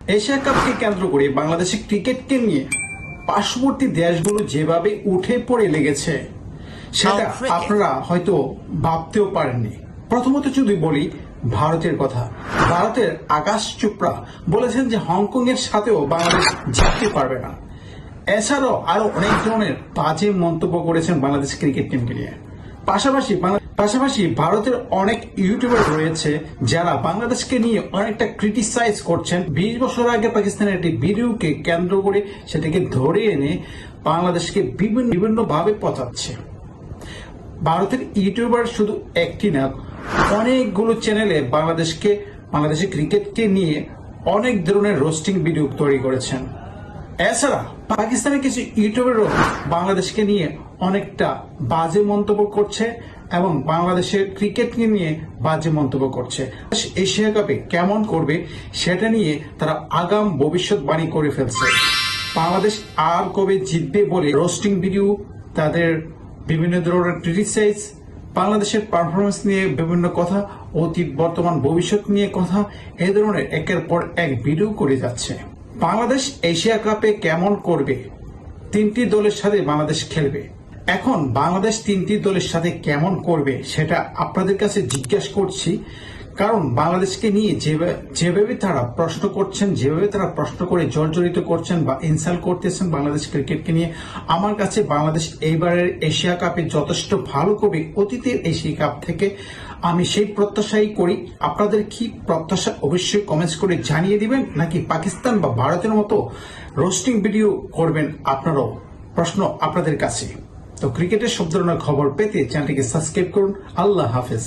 Asia কাপকে কেন্দ্র করে বাংলাদেশের ক্রিকেটকে নিয়ে পার্শ্ববর্তী দেশগুলো যেভাবে উঠে পড়ে লেগেছে সেটা আপনারা হয়তো ভাবতেও পারেননি। প্রথমত যদি বলি ভারতের কথা। ভারতের আকাশ চোপড়া বলেছেন যে হংকং এর সাথেও বাংলাদেশ জিততে পারবে না। এছাড়াও আরও অনেক ধরনের বাজে মন্তব্য করেছেন বাংলাদেশ ক্রিকেট টিমকে নিয়ে। পাশাপাশি পাশাপাশি ভারতের অনেক ইউটিউবার রয়েছে যারা বাংলাদেশকে নিয়ে অনেকটা ক্রিটিসাইজ করছেন। বিশ বছর আগে পাকিস্তানের একটি ভিডিওকে কেন্দ্র করে সেটাকে ধরে এনে বাংলাদেশকে বিভিন্ন বিভিন্ন ভাবে পচাচ্ছে। ভারতের ইউটিউবার শুধু একটি না, অনেকগুলো চ্যানেলে বাংলাদেশকে বাংলাদেশের ক্রিকেটকে নিয়ে অনেক ধরনের রোস্টিং ভিডিও তৈরি করেছেন। এছাড়া পাকিস্তানের কিছু ইউটিউবারও বাংলাদেশকে নিয়ে অনেকটা বাজে মন্তব্য করছে। এবং বাংলাদেশের ক্রিকেটকে নিয়ে বাজে মন্তব্য করছে। এশিয়া কাপে কেমন করবে সেটা নিয়ে তারা আগাম ভবিষ্যৎবাণী করে ফেলছে। বাংলাদেশ আর কবে জিতবে বলে রোস্টিং ভিডিও, তাদের বিভিন্ন ধরনের ক্রিটিসাইজ, বাংলাদেশের পারফরমেন্স নিয়ে বিভিন্ন কথা, অতীত, বর্তমান, ভবিষ্যৎ নিয়ে কথা, এ ধরনের একের পর এক ভিডিও করে যাচ্ছে। বাংলাদেশ এশিয়া কাপে কেমন করবে? তিনটি দলের সাথে বাংলাদেশ খেলবে। এখন বাংলাদেশ তিনটি দলের সাথে কেমন করবে সেটা আপনাদের কাছে জিজ্ঞাসা করছি। কারণ বাংলাদেশকে নিয়ে যেভাবে তারা প্রশ্ন করছেন, যেভাবে তারা প্রশ্ন করে জর্জরিত করছেন বা ইনসাল করতেছেন বাংলাদেশ ক্রিকেটকে নিয়ে, আমার কাছে বাংলাদেশ এইবারের এশিয়া কাপে যথেষ্ট ভালো করবে অতীতের এশিয়া কাপ থেকে। আমি সেই প্রত্যাশাই করি। আপনাদের কি প্রত্যাশা অবশ্যই কমেন্টস করে জানিয়ে দিবেন, নাকি পাকিস্তান বা ভারতের মতো রোস্টিং ভিডিও করবেন আপনারাও প্রশ্ন আপনাদের কাছে? তো ক্রিকেটের সব ধরনের খবর পেতে চ্যানেলটিকে সাবস্ক্রাইব করুন। আল্লাহ হাফেজ।